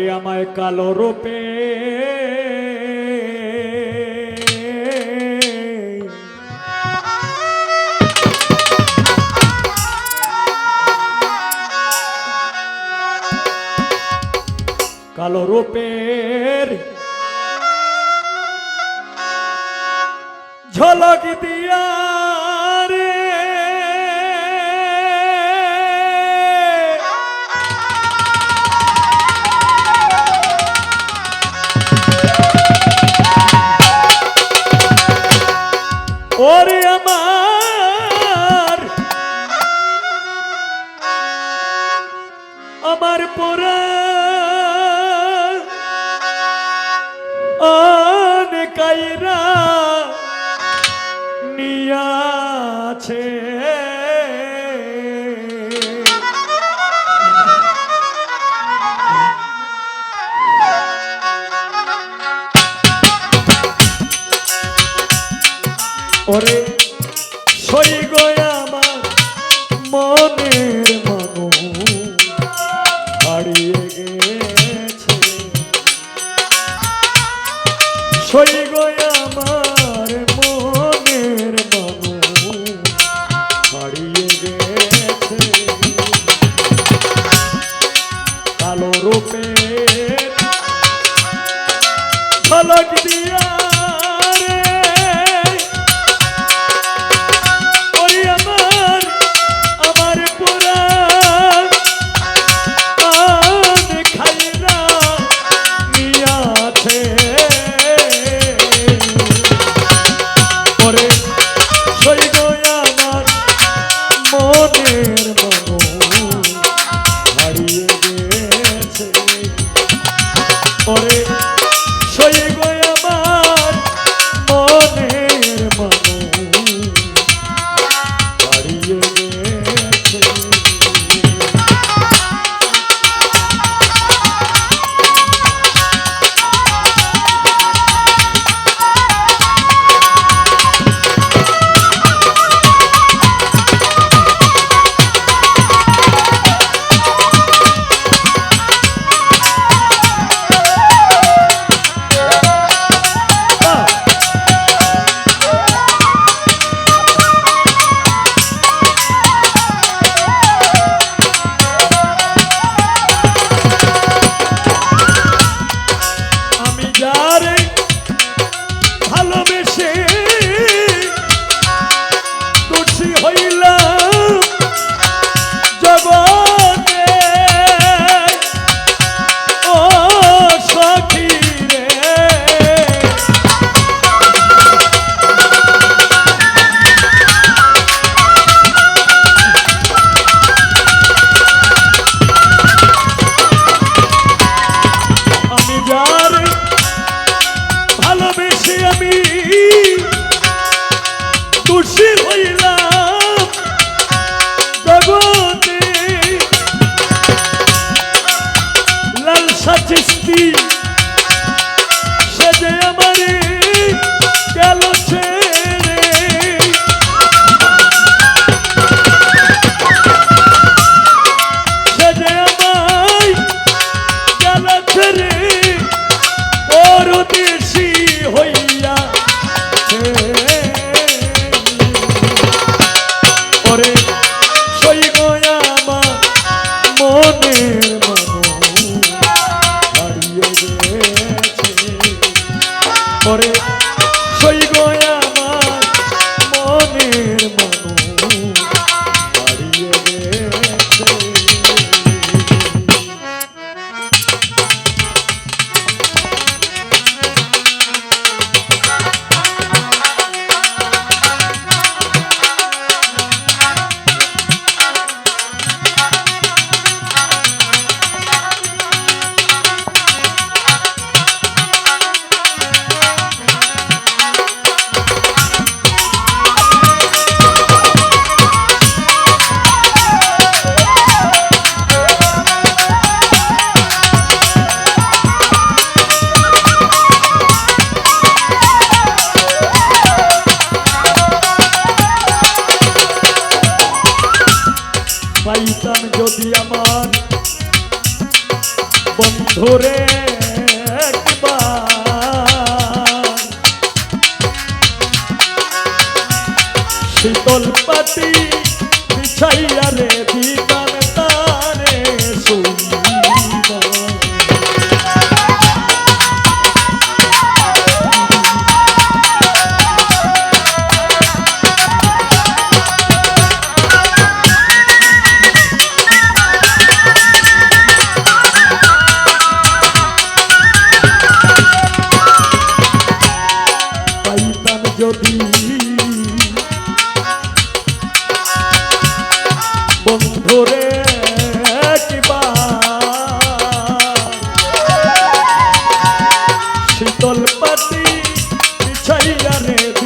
করে আমায় কালো রূপে। কালো রূপের ঝলক দিয়া কাইরা নিয়াছে ওরে সই গয় Peace. পাতি বিছাইয়া রে মাটি বিছাইয়া রে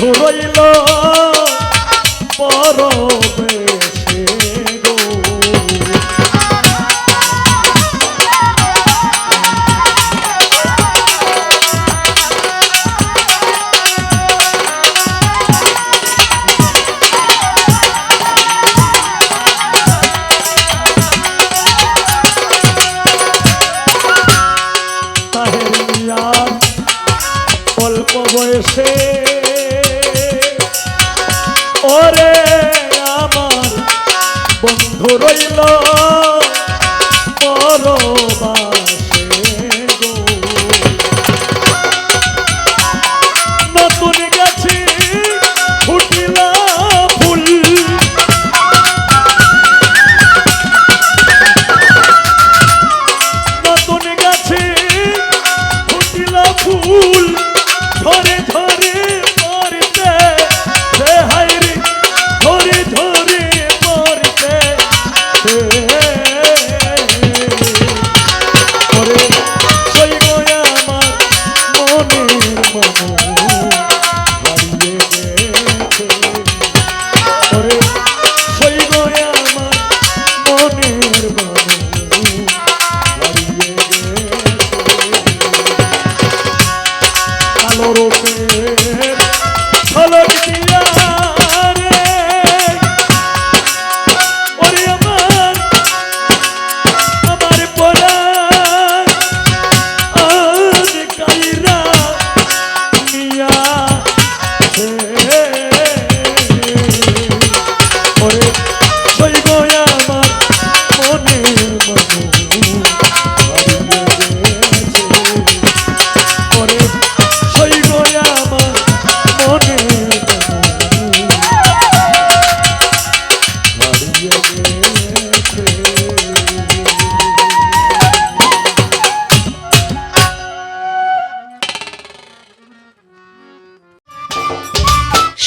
বন্ধু রইল। হইল পরবা